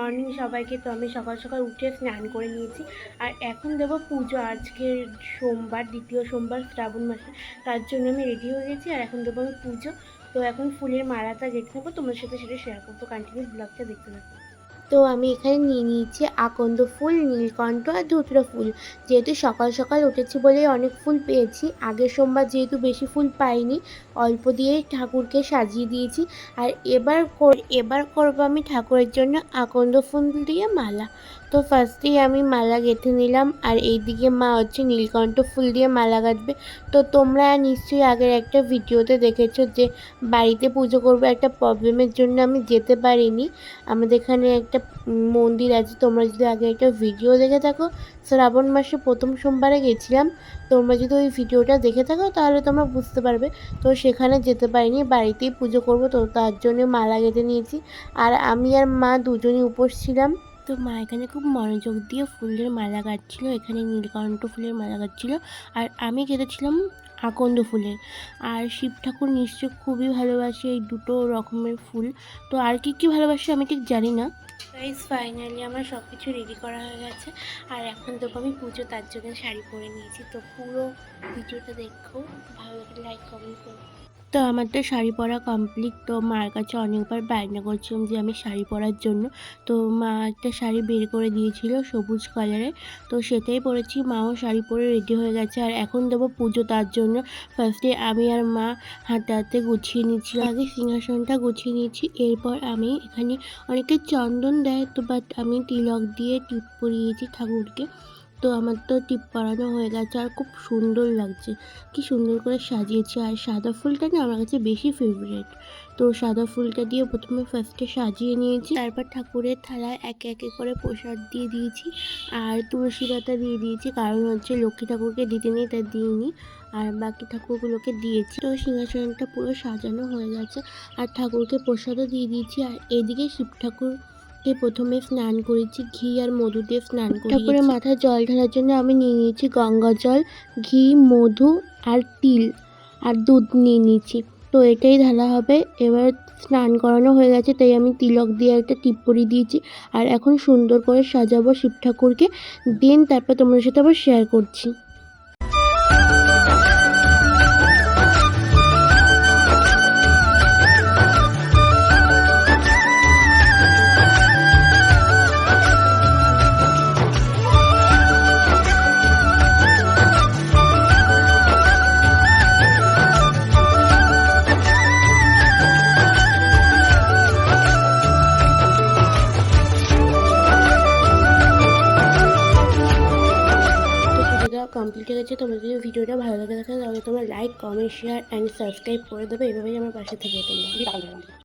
Morning সবাইকে তো আমি সকাল সকাল উঠে স্নান করে নিয়েছি। আর এখন দেবো পুজো। আজকের সোমবার, দ্বিতীয় সোমবার, শ্রাবণ মাসে। তার জন্য আমি রেডি হয়ে গেছি। আর এখন দেবো আমি পুজো। তো এখন ফুলের মালাটা গেঁথে নেব। তোমার সাথে সেটা শেয়ার করব। কন্টিনিউ ব্লগটা দেখতে থাকো। তো আমি এখানে নিয়ে নিয়েছি আকন্দ ফুল, নীলকণ্ঠ আর ধুতরা ফুল। যেহেতু সকাল সকাল উঠেছি বলে অনেক ফুল পেয়েছি, আগের সোমবার যেহেতু বেশি ফুল পাইনি, অল্প দিয়ে ঠাকুরকে সাজিয়ে দিয়েছি। আর এবার এবার করব আমি ঠাকুরের জন্য আকন্দ ফুল দিয়ে মালা। তো ফার্স্টেই আমি মালা গেঁথে নিলাম, আর এইদিকে মা হচ্ছে নীলকণ্ঠ ফুল দিয়ে মালা গাঁথবে। তো তোমরা নিশ্চয়ই আগের একটা ভিডিওতে দেখেছ যে বাড়িতে পুজো করব একটা প্রবলেমের জন্য আমি যেতে পারিনি। আমাদের এখানে একটা মন্দির আছে, তোমরা যদি আগে একটা ভিডিও দেখে থাকো, শ্রাবণ মাসে প্রথম সোমবারে গেছিলাম, তোমরা যদি ওই ভিডিওটা দেখে থাকো, তাহলে তোমরা বুঝতে পারবে। তো সেখানে যেতে পারিনি, বাড়িতেই পুজো করব, তো তার জন্য মালা গেঁথে নিয়েছি। আর আমি আর মা দুজনই উপোস ছিলাম। তো মা এখানে খুব মনোযোগ দিয়ে ফুলের মালা গাঁথছিল, এখানে নীলকণ্ঠ ফুলের মালা গাঁথছিল আর আমি কেটেছিলাম আকন্দ ফুলের। আর শিব ঠাকুর নিশ্চয় খুবই ভালোবাসে এই দুটো রকমের ফুল। তো আর কি কি ভালোবাসে আমি ঠিক জানি না। গাইজ ফাইনালি আমার সব কিছু রেডি করা হয়ে গেছে। আর এখন দেবো আমি পুজো, তার জন্য শাড়ি পরে নিয়েছি। তো পুরো ভিডিওটা দেখো, ভালো লাগলে লাইক কমেন্ট করো। তো আমার তো শাড়ি পরা কমপ্লিট তো মার কাছে অনেকবার বায়না করছিলাম যে আমি শাড়ি পরার জন্য। তো মা একটা শাড়ি বের করে দিয়েছিল সবুজ কালারের তো সেটাই পরেছি, মাও শাড়ি পরে রেডি হয়ে গেছে। আর এখন দেবো পুজো তার জন্য। ফার্স্টে আমি আর মা হাতে হাতে গুছিয়ে নিচ্ছি আগে সিংহাসনটা গুছিয়ে নিয়েছি। এরপর আমি এখানে অনেকে চন্দন দেয় তো বাট আমি তিলক দিয়ে টিপ পরিয়েছি ঠাকুরকে। তো আমার তো টিপ পরানো হয়ে গেছে আর খুব সুন্দর লাগছে। কি সুন্দর করে সাজিয়েছি। আর সাদা ফুলটা না আমার কাছে বেশি ফেভারিট তো সাদা ফুলটা দিয়ে প্রথমে ফার্স্টে সাজিয়ে নিয়েছি। তারপর ঠাকুরের থালায় একে একে করে প্রসাদ দিয়ে দিয়েছি। আর তুলসী পাতা দিয়ে দিয়েছি। কারণ হচ্ছে লক্ষ্মী ঠাকুরকে দিতে নেই, তাই দিইনি। আর বাকি ঠাকুরগুলোকে দিয়েছি। তো সিংহাসনটা পুরো সাজানো হয়ে গেছে। আর ঠাকুরকে প্রসাদও দিয়ে দিয়েছি। আর এদিকে শিব ঠাকুরকে প্রথমে স্নান করেছি ঘি আর মধু দিয়ে স্নান করি ঠাকুরের মাথায় জল ঢালার জন্য আমি নিয়ে নিয়েছি গঙ্গা জল ঘি মধু আর তিল আর দুধ নিয়ে নিয়েছি। তো এটাই ঢালা হবে এবার স্নান করানো হয়ে গেছে তাই আমি তিলক দিয়ে একটা টিপ পরিয়ে দিয়েছি আর এখন সুন্দর করে সাজাবো শিব ঠাকুরকে দেন তারপর তোমার সাথে আবার শেয়ার করছি। ভিডিওটা আছে তোমাদের যদি ভিডিওটা ভালো লাগে থাকে, তাহলে তোমরা like comment share and subscribe করে দেবে। এভাবেই আমার পাশে থেকে তোমরা।